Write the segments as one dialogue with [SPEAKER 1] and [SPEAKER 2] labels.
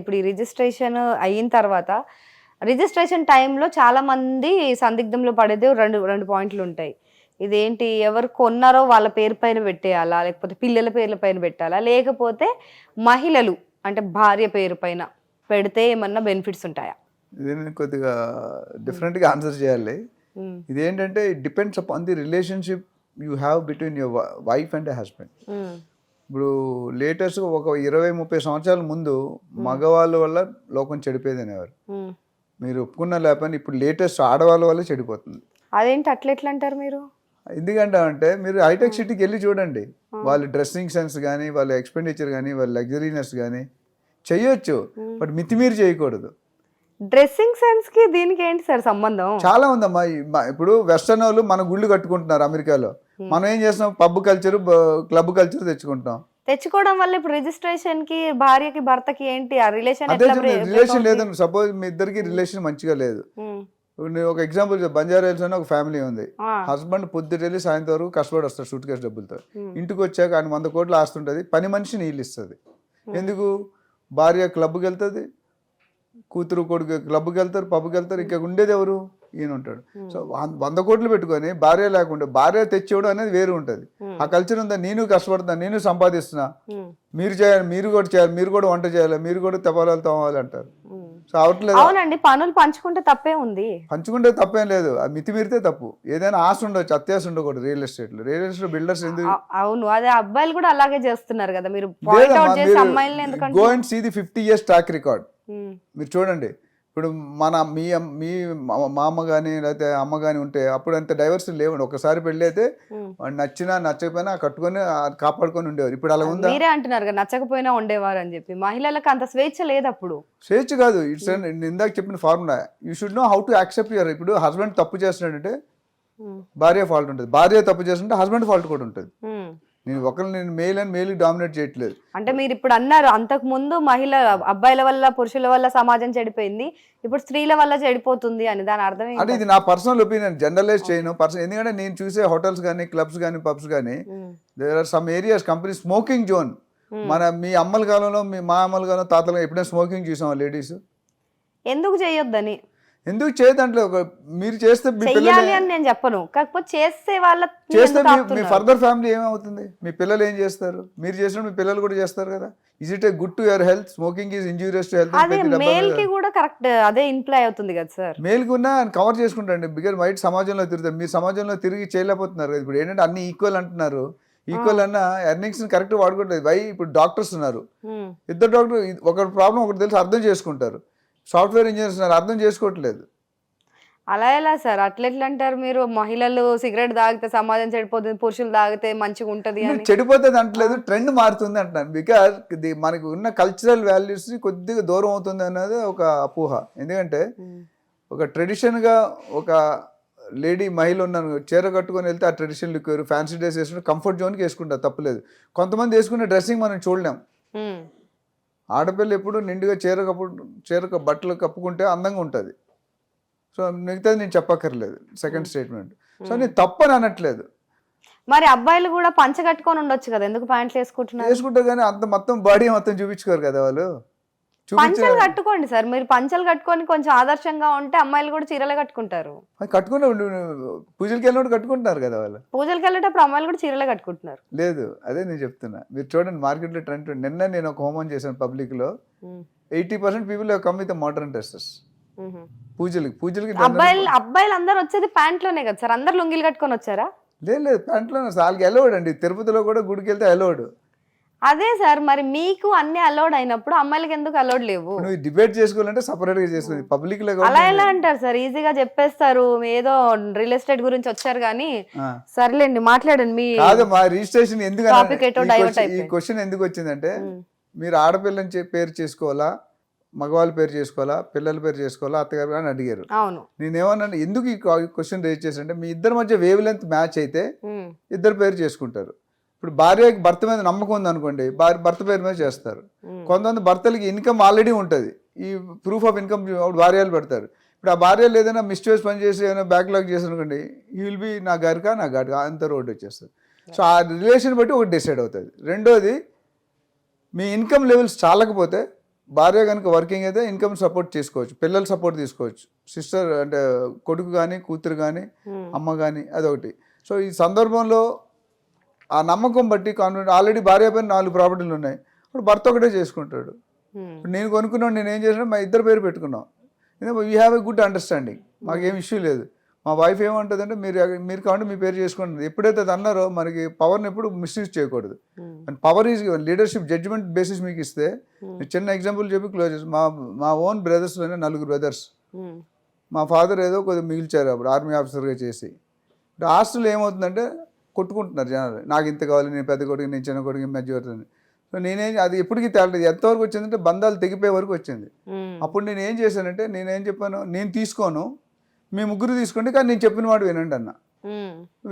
[SPEAKER 1] ఇప్పుడు ఈ రిజిస్ట్రేషన్ అయిన తర్వాత రిజిస్ట్రేషన్ టైంలో చాలా మంది సందిగ్ధంలో పడేది రెండు రెండు పాయింట్లు ఉంటాయి. ఇదేంటి ఎవరు కొన్నారో వాళ్ళ పేరు పైన పెట్టేయాలా లేకపోతే పిల్లల పేర్ల పైన పెట్టాలా లేకపోతే మహిళలు అంటే భార్య పేరు పైన పెడితే ఏమన్నా బెనిఫిట్స్ ఉంటాయా?
[SPEAKER 2] దీన్ని కొద్దిగా డిఫరెంట్గా ఆన్సర్ చేయాలి. ఇదేంటంటే depends upon the relationship you have between your wife and husband. ఇప్పుడు లేటెస్ట్ ఒక ఇరవై ముప్పై సంవత్సరాల ముందు మగవాళ్ళ వల్ల లోకం చెడిపోయేది అనేవారు. మీరు ఒప్పుకున్న లేకపోయినా ఇప్పుడు లేటెస్ట్ ఆడవాళ్ళ వల్ల చెడిపోతుంది.
[SPEAKER 1] అదేంటి అట్లా ఎట్లా అంటారు మీరు?
[SPEAKER 2] ఎందుకంటే అంటే మీరు హైటెక్ సిటీకి వెళ్ళి చూడండి. వాళ్ళ డ్రెస్సింగ్ సెన్స్ కానీ వాళ్ళ ఎక్స్పెండిచర్ కానీ వాళ్ళ లగ్జరీనెస్ కానీ చెయ్యొచ్చు బట్ మితిమీరి చేయకూడదు.
[SPEAKER 1] డ్రెస్సింగ్ సెన్స్కి దీనికి ఏంటి సార్ సంబంధం?
[SPEAKER 2] చాలా ఉందమ్మా ఇప్పుడు వెస్టర్న్ వాళ్ళు మన గుళ్ళు కట్టుకుంటున్నారు అమెరికాలో. మనం ఏం చేస్తున్నాం? పబ్ కల్చర్ క్లబ్ కల్చర్ తెచ్చుకుంటాం.
[SPEAKER 1] తెచ్చుకోవడం వల్ల ఇప్పుడు రిజిస్ట్రేషన్కి భార్యకి భర్తకి ఏంటి? ఆ రిలేషన్
[SPEAKER 2] రిలేషన్ లేదని సపోజ్ మీ ఇద్దరికి రిలేషన్ మంచిగా లేదు. నేను ఒక ఎగ్జాంపుల్ బంజారా హిల్స్ అని ఒక ఫ్యామిలీ ఉంది. హస్బెండ్ పొద్దుట వెళ్ళి సాయంత్రం వరకు కష్టపడి వస్తాడు సూట్ కేసు డబ్బులతో. ఇంటికి వచ్చాక ఆయన వంద కోట్లు ఆస్తుంటుంది పని మనిషి నీళ్ళు ఇస్తుంది. ఎందుకు? భార్య క్లబ్కి వెళ్తుంది. కూతురు కొడుకు క్లబ్కి వెళ్తారు పబ్కి వెళ్తారు ఇంకా ఉండేది ఎవరు? ఈయన ఉంటాడు. సో వం- వంద కోట్లు పెట్టుకొని భార్య లేకుండా భార్య తెచ్చేవడం అనేది వేరు ఉంటుంది. ఆ కల్చర్ ఉందా? నేను కష్టపడుతున్నా నేను సంపాదిస్తున్నా. మీరు చేయాలి మీరు కూడా చేయాలి మీరు కూడా వంట చేయాలి మీరు కూడా తెపాలాలు తోమాలి అంటారు. సో అవట్లేదు
[SPEAKER 1] అవునండి పనులు పంచుకుంటే తప్పే ఉంది.
[SPEAKER 2] పంచుకుంటే తప్పేం లేదు. అది మితిమీరితే తప్పు. ఏదైనా ఆశ ఉండొచ్చు అత్యాశ ఉండకూడదు రియల్ ఎస్టేట్లో రియల్ ఎస్టేట్ బిల్డర్స్ ఎందుకు?
[SPEAKER 1] అవును అదే అబ్బాయిలు కూడా అలాగే చేస్తున్నారు కదా. మీరు పాయింట్ అవుట్ చేసి అమ్మాయిలని ఎందుకంటే
[SPEAKER 2] go and see the fifty years track record మీరు చూడండి. ఇప్పుడు మన మీ మీ మా- అమ్మ కానీ లేకపోతే అమ్మ కానీ ఉంటే అప్పుడు అంత డైవర్సిటీ లేవండి. ఒకసారి పెళ్ళి అయితే నచ్చినా నచ్చకపోయినా కట్టుకొని కాపాడుకొని ఉండేవారు. ఇప్పుడు అలా ఉందా?
[SPEAKER 1] మీరే అంటున్నారు కదా నచ్చకపోయినా ఉండేవారు అని చెప్పి. మహిళలకు అంత స్వేచ్ఛ లేదు అప్పుడు
[SPEAKER 2] స్వేచ్ఛ కాదు. ఇట్స్ ఇందాక చెప్పిన formula. You should know how to accept your ఇప్పుడు హస్బెండ్ తప్పు చేస్తున్నాడంటే భార్య ఫాల్ట్ ఉంటుంది. భార్య తప్పు చేస్తుంటే హస్బెండ్ ఫాల్ట్ కూడా ఉంటుంది. నేను ఒకరిని నేను మేల్ అని మేల్ డామినేట్ చేయట్లేదు.
[SPEAKER 1] అంటే మీరు ఇప్పుడు అన్నారు అంతకు ముందు మహిళ అబ్బాయిల వల్ల పురుషుల వల్ల సమాజం చెడిపోయింది ఇప్పుడు స్త్రీల వల్ల చెడిపోతుంది అని దాని అర్థం?
[SPEAKER 2] అంటే ఇది నా పర్సనల్ ఒపీనియన్ జనరలైజ్ చేయను. పర్సన్ ఎందుకంటే నేను చూసే హోటల్స్ కానీ క్లబ్స్ కానీ పబ్స్ కానీ there are some areas company smoking zone మన మీ అమ్మల కాలంలో మీ మా అమ్మల కాలంలో తాతలు ఎప్పుడైనా స్మోకింగ్ చూసాం లేడీస్
[SPEAKER 1] ఎందుకు చేయొద్దని?
[SPEAKER 2] ఎందుకు చేయదంటే ఒక మీరు చేస్తే మీ
[SPEAKER 1] చెయ్యాలి
[SPEAKER 2] పిల్లలు
[SPEAKER 1] అని నేను చెప్పను. కాకపోతే చేసే వాళ్ళ
[SPEAKER 2] చేస్తే మీ- మీ ఫర్దర్ ఫ్యామిలీ ఏమవుతుంది? మీ పిల్లలు ఏం చేస్తారు? మీరు చేసినప్పుడు మీ పిల్లలు కూడా చేస్తారు కదా? Is it a good to your health smoking is injurious to health
[SPEAKER 1] అదే మేల్కి కూడా కరెక్ట్ అదే ఇంప్లై అవుతుంది కదా సార్
[SPEAKER 2] మేల్కి ఉన్న కవర్ చేసుకుంటాండి బికాజ్ బయట సమాజంలో తిరుగుతారు మీరు సమాజంలో తిరిగి చేయలేకపోతున్నారు కదా. ఇప్పుడు ఏంటంటే అన్ని ఈక్వల్ అంటున్నారు. ఈక్వల్ అన్న ఎర్నింగ్స్ కరెక్ట్ వాడుకోవట్లేదు వై ఇప్పుడు డాక్టర్స్ ఉన్నారు.
[SPEAKER 1] ఉమ్,
[SPEAKER 2] ఇద్దరు డాక్టర్ ఒక ప్రాబ్లం ఒకటి తెలిసి అర్థం చేసుకుంటారు. సాఫ్ట్వేర్ ఇంజనీర్స్ ఉన్నారు అర్థం చేసుకోవట్లేదు.
[SPEAKER 1] అలా ఎలా సార్? అట్లా ఎట్లా అంటారు మీరు మహిళలు సిగరెట్ తాగితే సమాజం చెడిపోతుంది పురుషులు తాగితే మంచిగా ఉంటది అని.
[SPEAKER 2] చెడిపోతుంది అంటలేదు ట్రెండ్ మారుతుంది అంటున్నాను. బికాజ్ ఇది మనకు ఉన్న కల్చరల్ వాల్యూస్ కొద్దిగా దూరం అవుతుంది అన్నది ఒక అపోహ. ఎందుకంటే ఒక ట్రెడిషన్గా ఒక లేడీ మహిళ ఉన్నాను చీర కట్టుకొని వెళ్తే ఆ ట్రెడిషన్ లుక్ ఫ్యాన్సీ డ్రెస్ వేసుకుంటే కంఫర్ట్ జోన్కి వేసుకుంటారు తప్పలేదు. కొంతమంది వేసుకునే డ్రెస్సింగ్ మనం చూడలేం. ఆడపిల్ల ఎప్పుడు నిండుగా చీర కప్పు చీర బట్టలు కప్పుకుంటే అందంగా ఉంటుంది. సో మిగతాది నేను చెప్పక్కర్లేదు సెకండ్ స్టేట్మెంట్ సో నేను తప్పని అనట్లేదు.
[SPEAKER 1] మరి అబ్బాయిలు కూడా పంచ కట్టుకొని ఉండొచ్చు కదా ఎందుకు ప్యాంట్లు వేసుకుంటున్నారు?
[SPEAKER 2] వేసుకుంటే కానీ అంత మొత్తం బాడీ మొత్తం చూపించుకోరు కదా వాళ్ళు.
[SPEAKER 1] పంచలు కట్టుకోండి సార్. మీరు పంచలు కట్టుకొని కొంచెం ఆదర్శంగా ఉంటే అమ్మాయిలు కూడా చీరలే కట్టుకుంటారు.
[SPEAKER 2] కట్టుకునే పూజలకి వెళ్ళినప్పుడు కట్టుకుంటున్నారు కదా వాళ్ళు.
[SPEAKER 1] పూజలకు వెళ్ళేటప్పుడు అమ్మాయిలు కూడా చీరలే కట్టుకుంటున్నారు.
[SPEAKER 2] లేదు అదే నేను చెప్తున్నా. మీరు చూడండి మార్కెట్లో ట్రెండ్ నిన్న నేను ఒక హోమం చేశాను పబ్లిక్లో
[SPEAKER 1] ఉమ్,
[SPEAKER 2] eighty percent people come with modern dresses. పూజలకి పూజలకి
[SPEAKER 1] అబ్బాయిలు అబ్బాయిలు అందరు వచ్చేది ప్యాంట్లోనే కదా సార్. అందరు లుంగీలు కట్టుకొని వచ్చారా?
[SPEAKER 2] లేదు లేదు ప్యాంట్లో వాళ్ళకి అలౌడ్ అండి. తిరుపతిలో కూడా గుడికి వెళ్తే అలౌడ్
[SPEAKER 1] అదే సార్ మరి మీకు అన్ని అలౌడ్ అయినప్పుడు అమ్మాయిలకి ఎందుకు అలౌడ్ లేవు?
[SPEAKER 2] నువ్వు డిబేట్ చేసుకోవాలంటే సపరేట్గా చేసుకుంది పబ్లిక్లో
[SPEAKER 1] అలా ఎలా అంటారు సార్? ఈజీగా చెప్పేస్తారు ఏదో రియల్ ఎస్టేట్ గురించి వచ్చారు కానీ సర్లేండి మాట్లాడండి మీ
[SPEAKER 2] కాదు మా రిజిస్ట్రేషన్ ఎందుకు ఈ. క్వశ్చన్ ఎందుకు వచ్చిందంటే మీరు ఆడపిల్లని పేరు చేసుకోవాలా? మగవాళ్ళ పేరు చేసుకోవాలా? పిల్లల పేరు చేసుకోవాలా? అత్తగారు అని అడిగారు.
[SPEAKER 1] అవును.
[SPEAKER 2] నేనేమన్నా ఎందుకు ఈ క్వశ్చన్ రేజ్ చేశానంటే మీ ఇద్దరి మధ్య వేవ్ లెంత్ మ్యాచ్ అయితే ఇద్దరు పేరు చేసుకుంటారు. ఇప్పుడు భార్యకి భర్త మీద నమ్మకం ఉంది అనుకోండి భార్య భర్త పేరు మీద చేస్తారు. కొంతమంది భర్తలకి ఇన్కమ్ ఆల్రెడీ ఉంటుంది. ఈ ప్రూఫ్ ఆఫ్ ఇన్కమ్ భార్యలు పెడతారు. ఇప్పుడు ఆ భార్యలు ఏదైనా మిస్టేక్స్ పని చేసి ఏదైనా బ్యాక్లాగ్ చేశారు అనుకోండి ఈ విల్ బి నా గారికా నా గారికా అంత రోడ్డు వచ్చేస్తుంది. సో ఆ రిలేషన్ బట్టి ఒకటి డిసైడ్ అవుతుంది. రెండోది మీ ఇన్కమ్ లెవెల్స్ చాలకపోతే భార్య కనుక వర్కింగ్ అయితే ఇన్కమ్ సపోర్ట్ చేసుకోవచ్చు. పిల్లలు సపోర్ట్ తీసుకోవచ్చు. సిస్టర్ అంటే కొడుకు కానీ కూతురు కానీ అమ్మ కానీ అదొకటి. సో ఈ సందర్భంలో ఆ నమ్మకం బట్టి కాన్ఫిడెంట్ ఆల్రెడీ భార్య పైన నాలుగు ప్రాపర్టీలు ఉన్నాయి. ఇప్పుడు భర్త ఒకటే చేసుకుంటాడు. నేను కొనుక్కున్నాను నేను ఏం చేసినా మా ఇద్దరు పేరు పెట్టుకున్నాం. We have a good understanding మాకేం ఇష్యూ లేదు. మా వైఫ్ ఏమంటుందంటే మీరు మీరు కావాలంటే మీ పేరు చేసుకోండి. ఎప్పుడైతే అది అన్నారో మనకి పవర్ని ఎప్పుడు మిస్యూజ్ చేయకూడదు. And power is leadership judgement basis మీకు ఇస్తే నేను చిన్న ఎగ్జాంపుల్ చెప్పి క్లోజ్ చేసి మా మా ఓన్ బ్రదర్స్లోనే నలుగురు బ్రదర్స్ మా ఫాదర్ ఏదో కొద్దిగా మిగిల్చారు అప్పుడు ఆర్మీ ఆఫీసర్గా చేసి. హాస్టల్ ఏమవుతుందంటే కొట్టుకుంటున్నారు జనాలు. నాకు ఇంత కావాలి నేను పెద్ద కొడుకు నేను చిన్న కొడుకు మధ్య పడుతుంది సో నేనేం అది ఎప్పటికీ తేలలేదు ఎంతవరకు వచ్చిందంటే బంధాలు తెగిపోయే వరకు వచ్చింది. అప్పుడు నేను ఏం చేశానంటే నేనేం చెప్పాను నేను తీసుకోను మీ ముగ్గురు తీసుకోండి కానీ నేను చెప్పిన వాడు వినండి అన్న.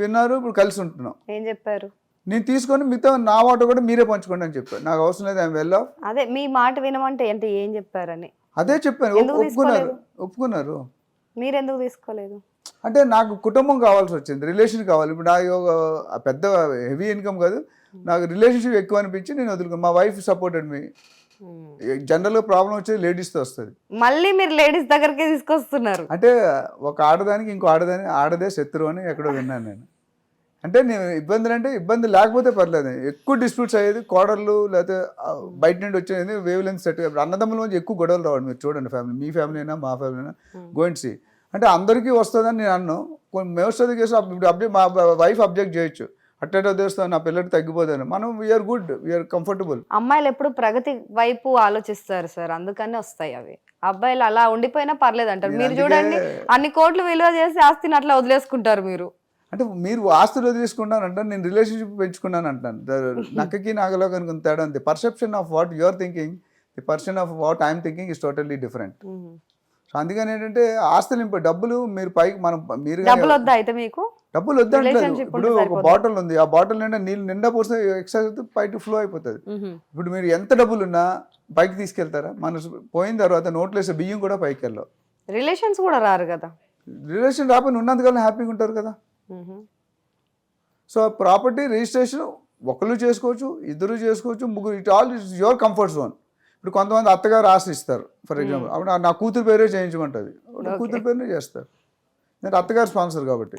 [SPEAKER 2] విన్నారు ఇప్పుడు కలిసి ఉంటున్నాం.
[SPEAKER 1] ఏం చెప్పారు?
[SPEAKER 2] నేను తీసుకొని మిగతా నా వాట కూడా మీరే పంచుకోండి అని చెప్పాను నాకు అవసరం లేదు ఆయన వెళ్ళా
[SPEAKER 1] అదే మీ మాట వినమంటే అంటే ఏం చెప్పారని?
[SPEAKER 2] అదే చెప్పాను ఒప్పుకున్నారు ఒప్పుకున్నారు.
[SPEAKER 1] మీరెందుకు తీసుకోలేదు?
[SPEAKER 2] అంటే నాకు కుటుంబం కావాల్సి వచ్చింది రిలేషన్ కావాలి. ఇప్పుడు ఆ పెద్ద హెవీ ఇన్కమ్ కాదు. నాకు రిలేషన్షిప్ ఎక్కువ అనిపించి నేను వదులుకున్నాను మా వైఫ్ సపోర్టెడ్ మీ. జనరల్గా ప్రాబ్లం వచ్చేది లేడీస్తో వస్తుంది.
[SPEAKER 1] మళ్ళీ మీరు లేడీస్ దగ్గరికి తీసుకొస్తున్నారు.
[SPEAKER 2] అంటే ఒక ఆడదానికి ఇంకో ఆడదాని ఆడదే శత్రువు అని ఎక్కడో విన్నాను నేను. అంటే నేను ఇబ్బందులు అంటే ఇబ్బంది లేకపోతే పర్లేదు. ఎక్కువ డిస్ప్యూట్స్ అయ్యేది కోడళ్ళు లేకపోతే బయట నుండి వచ్చేది వేవ్ లెన్స్ సెట్ అన్నదమ్ముల మధ్య ఎక్కువ గొడవలు రావడం మీరు చూడండి ఫ్యామిలీ మీ ఫ్యామిలీ అయినా మా ఫ్యామిలీ అయినా గోయింట్ సి అంటే అందరికీ వస్తుందని నేను అన్నాను కొన్ని మోస్ట్ ఆఫ్ ది కేసు ఇప్పుడు అబ్జెక్ట్ మా వైఫ్ అబ్జెక్ట్ చేయొచ్చు. అట్టేటో తెస్తాను నా పిల్లడి తగ్గిపోతాను మనం వీఆర్ గుడ్ వీఆర్ కంఫర్టబుల్
[SPEAKER 1] అమ్మాయిలు ఎప్పుడు ప్రగతి వైపు ఆలోచిస్తారు సార్. అందుకనే వస్తాయి అవి. అబ్బాయిలు అలా ఉండిపోయినా పర్లేదు అంటారు మీరు చూడండి అన్ని కోట్లు విలువ చేసి ఆస్తిని అట్లా వదిలేసుకుంటారు మీరు.
[SPEAKER 2] అంటే మీరు ఆస్తులు వదిలేసుకున్నాను అంటాను నేను రిలేషన్షిప్ పెంచుకున్నాను అంటాను ద- నక్కకి నాగలో కనుక తేడా ఉంది perception of what your thinking the person of what I'm thinking is totally different so అందుకని ఏంటంటే ఆస్తులు ఇంప డబ్బులు మీరు పైకి మనం మీరు గాని-
[SPEAKER 1] డబ్బులు వద్దా అయితే మీకు?
[SPEAKER 2] డబ్బులు
[SPEAKER 1] relationship
[SPEAKER 2] ఇప్పుడు ఒక. బాటిల్ ఉంది. ఆ బాటిల్ నిండా నీళ్ళు నిండా పోస్తే ఎక్సైజ్ పైకి ఫ్లో అయిపోతుంది. ఇప్పుడు మీరు ఎంత డబ్బులు ఉన్నా పైకి తీసుకెళ్తారా? మన పోయిన తర్వాత నోట్లో వేసే బియ్యం కూడా పైకి వెళ్ళవు
[SPEAKER 1] రిలేషన్స్ కూడా రారు కదా.
[SPEAKER 2] రిలేషన్ రాకపోయినా ఉన్నందుకల్లా హ్యాపీగా ఉంటారు కదా. సో ప్రాపర్టీ రిజిస్ట్రేషన్ ఒకళ్ళు చేసుకోవచ్చు ఇద్దరు చేసుకోవచ్చు ముగ్గురు it all is your comfort zone. ఇప్పుడు కొంతమంది అత్తగారు ఆస్తి ఇస్తారు ఫర్ ఎగ్జాంపుల్. అప్పుడు నా కూతురు పేరే చేయించమంటుంది. కూతురు పేరునే చేస్తారు. నేను అత్తగారు స్పాన్సర్ కాబట్టి.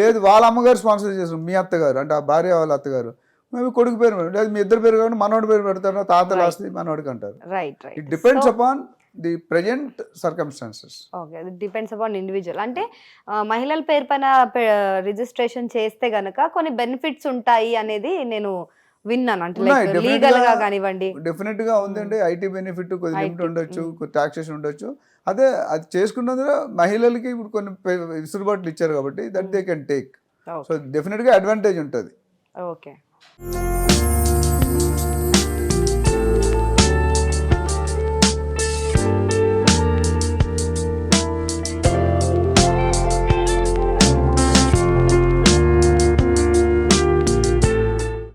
[SPEAKER 2] లేదు వాళ్ళ అమ్మగారు స్పాన్సర్ చేస్తారు మీ అత్తగారు అంటే ఆ భార్య వాళ్ళ అత్తగారు. మేము కొడుకు పేరు. లేదు మీ ఇద్దరు పేరు కాబట్టి మనోడి పేరు పెడతారు తాతలు
[SPEAKER 1] Right.
[SPEAKER 2] ఆస్తి మనోడికి అంటారు. It depends upon the present circumstances
[SPEAKER 1] okay depends upon individual అంటే మహిళల పేరు పైన రిజిస్ట్రేషన్ చేస్తే గనక కొన్ని బెనిఫిట్స్ ఉంటాయి అనేది నేను విన్నాను. అంటే
[SPEAKER 2] లీగల్గా
[SPEAKER 1] కానివ్వండి.
[SPEAKER 2] డెఫినెట్గా ఉందండి ఐటీ బెనిఫిట్ కొద్ది లిమిట్ ఉండొచ్చు టాక్సేషన్ ఉండొచ్చు. అదే అది చేసుకున్నందున మహిళలకి ఇప్పుడు కొన్ని విసులుబాట్లు ఇచ్చారు కాబట్టి that they can take so డెఫినెట్గా అడ్వాంటేజ్ ఉంటుంది.
[SPEAKER 1] ఓకే